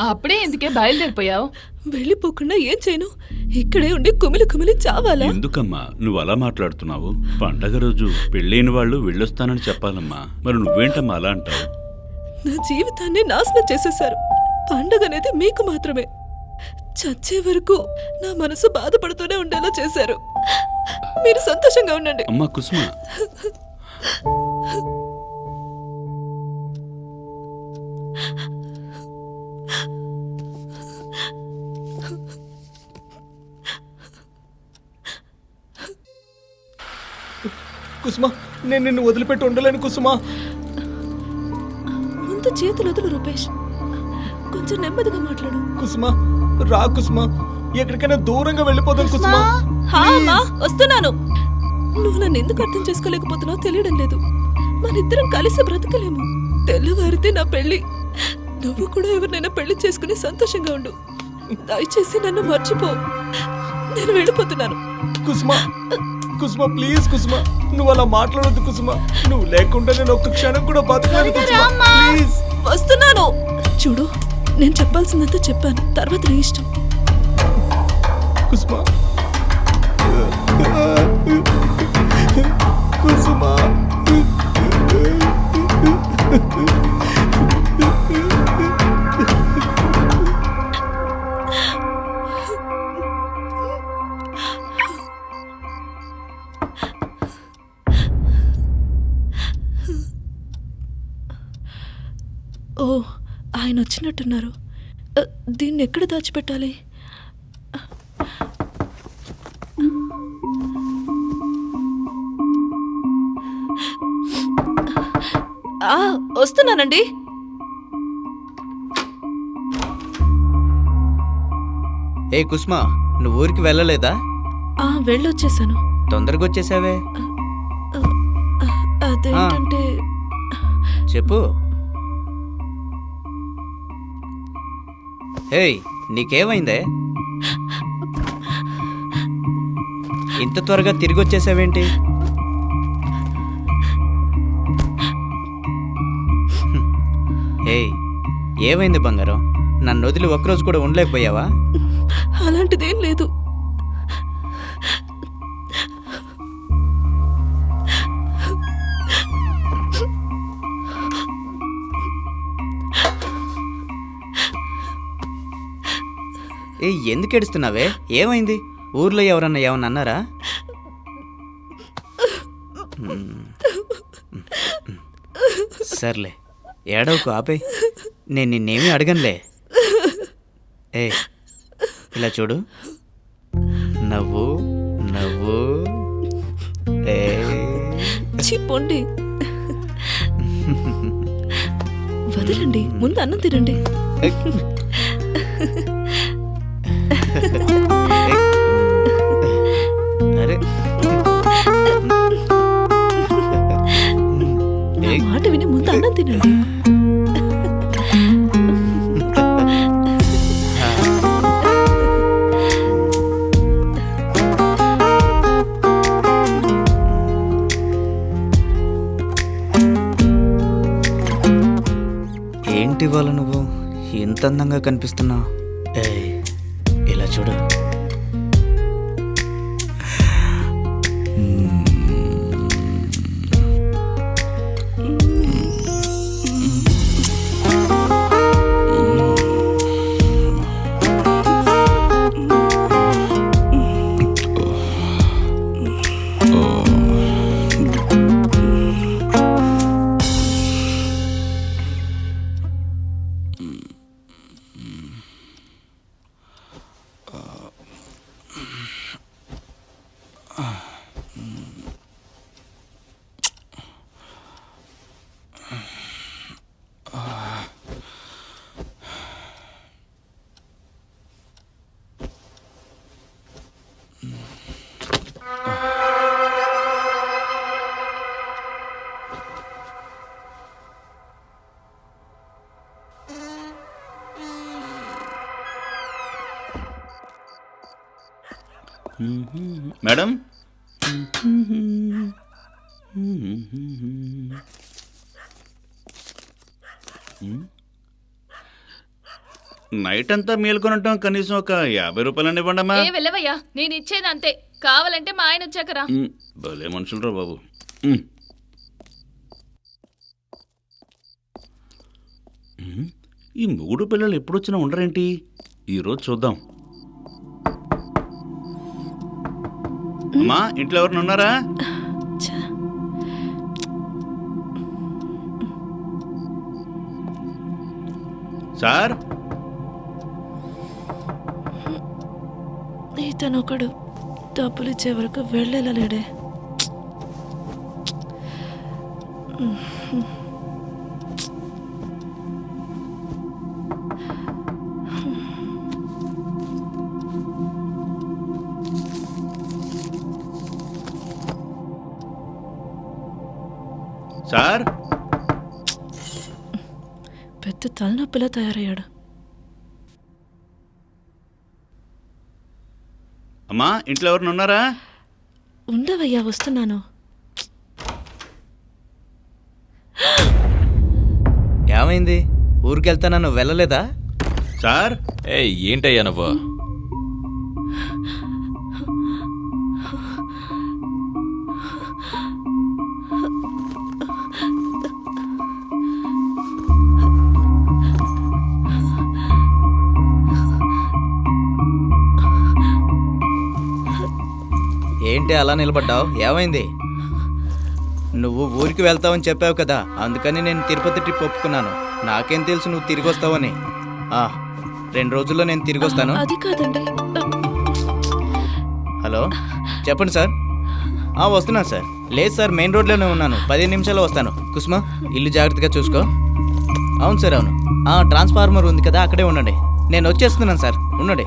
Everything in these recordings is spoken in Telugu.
అప్పుడే ఎందుకే బయలుదేరిపోయావు? వెళ్ళిపోకుండా ఏం చేయను? ఇక్కడే ఉండి కుమిలి కుమిలి చావాలా? ఎందుకమ్మా? నువ్వు అలా మాట్లాడుతున్నావు? పండగ రోజు పెళ్ళైన వాళ్ళు వెళ్ళొస్తానని చెప్పాలమ్మా. మరి నువ్వేంటమ్మా అలా అంటావు? నా జీవితాన్ని నాశనం చేసేశారు. పండగ అనేది మీకు మాత్రమే. చచ్చే వరకు నా మనసు బాధపడుతూనే ఉండేలా చేశారు. మీరు సంతోషంగా ఉండండి. అమ్మా కుసుమ. కుసుమా నేను నిన్ను వదిలిపెట్టి ఉండలేను కుసుమా. ముందు చేతులు వదులు రూపేష్. కొంచెం నెమ్మదిగా మాట్లాడు. కుసుమా రా కుసుమా. ఎక్కడికైనా దూరంగా వెళ్ళిపోదాం కుసుమా హా వస్తున్నాను. నువ్వు నన్ను ఎందుకు అర్థం చేసుకోలేకపోతున్నావు తెలియడం లేదు. మనిద్దరం కలిసి బ్రతకలేము. తెల్లవారితే నా పెళ్ళి నువ్వు కూడా ఎవరినైనా పెళ్ళి చేసుకుని సంతోషంగా ఉండు. దయచేసి నన్ను మర్చిపో. నేను వెళ్ళిపోతున్నాను. కుసుమా కుసుమా ప్లీజ్ కుసుమా. నువ్వు అలా మాట్లాడొద్దు కుసుమా. నువ్వు లేకుండా నేను ఒక్క క్షణం కూడా బతకలేను కుసుమా. ప్లీజ్ వస్తున్నాను. చూడు నేను చెప్పాల్సిందంతా చెప్పాను. తర్వాత నీ ఇష్టం. కుసుమా. కుసుమా. ఆయన వచ్చినట్టున్నారు. దీన్ని ఎక్కడ దాచిపెట్టాలి? వస్తున్నానండి. ఏ కుస్మా నువ్వు ఊరికి వెళ్ళలేదా? ఆ వెళ్ళొచ్చేసాను. తొందరగా వచ్చేసావే. అదేంటంటే చెప్పు. ఏయ్ నీకేమైందే? ఇంత త్వరగా తిరిగి వచ్చేసావేంటి ఏయ్ ఏమైంది బంగారం? నన్ను వదిలి ఒక్కరోజు కూడా ఉండలేకపోయావా? అలాంటిదేం లేదు. ఏ ఎందుకు ఏడుస్తున్నావే? ఏమైంది? ఊర్లో ఎవరన్నా ఏమన్నా అన్నారా. సర్లే ఏడవకు ఆపే నేను నిన్నేమీ అడగనులే. ఏ ఇలా చూడు. నవ్వు నవ్వు. ఏ. చిప్పండి. వదలండి. ముందు అన్నం తినండి. ముందు అన్నం తినండి. ఏంటి ఇవాళ నువ్వు ఇంత అందంగా కనిపిస్తున్నావు? ఏయ్ ఇలా చూడు. మేడం? నైట్ అంతా మేల్కొని ఉంటాం కనీసం ఒక యాభై రూపాయలని ఇవ్వండమ్మా ఏ వెళ్ళవయ్యా. నేను ఇచ్చేది అంతే. కావాలంటే మా ఆయన వచ్చాకరా భలే మనుషులరా బాబు. ఉమ్. ఉమ్, ఈ మూడు పిల్లలు ఎప్పుడొచ్చినా ఉండరేంటి? ఈరోజు చూద్దాం. అమ్మా ఇంట్లో ఎవరిని ఉన్నారా? సార్? ఇతను ఒకడు డబ్బులు ఇచ్చే వరకు వెళ్ళేలా సార్? పెద్ద తలనొప్పిలా తయారయ్యాడు. అమ్మా ఇంట్లో ఎవరిని ఉన్నారా? ఉండవయ్యా వస్తున్నాను. ఏమైంది? ఊరికెళ్తానా? నువ్వు వెళ్ళలేదా? సార్? ఏ ఏంటయ్యా నువ్వు? ఏంటి అలా నిలబడ్డావు? ఏమైంది? నువ్వు ఊరికి వెళ్తావని చెప్పావు కదా అందుకని నేను తిరుపతి ట్రిప్ ఒప్పుకున్నాను. నాకేం తెలుసు నువ్వు తిరిగి వస్తావని. ఆ, రెండు రోజుల్లో నేను తిరిగి వస్తాను. అది కాదండి. హలో? చెప్పండి సార్. ఆ, వస్తున్నాను సార్. లేదు సార్ మెయిన్ రోడ్లోనే ఉన్నాను. పదిహేను నిమిషాల్లో వస్తాను. కుసుమ ఇల్లు జాగ్రత్తగా చూసుకో. అవును సార్ అవును. ట్రాన్స్ఫార్మర్ ఉంది కదా అక్కడే ఉండండి. నేను వచ్చేస్తున్నాను సార్. ఉండండి.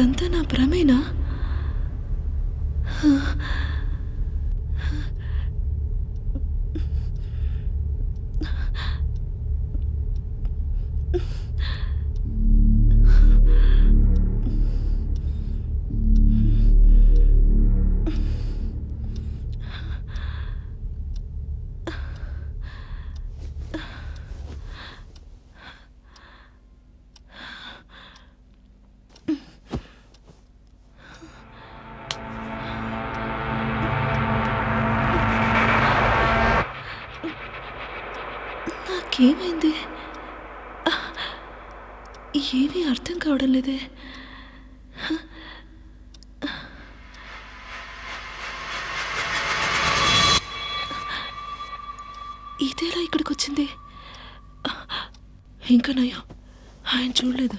ఇదంతా నా భ్రమేనా? ఏమైంది? ఏమీ అర్థం కావడం లేదే. ఇదేలా ఇక్కడికి వచ్చింది ఇంకా నయం ఆయన చూడలేదు.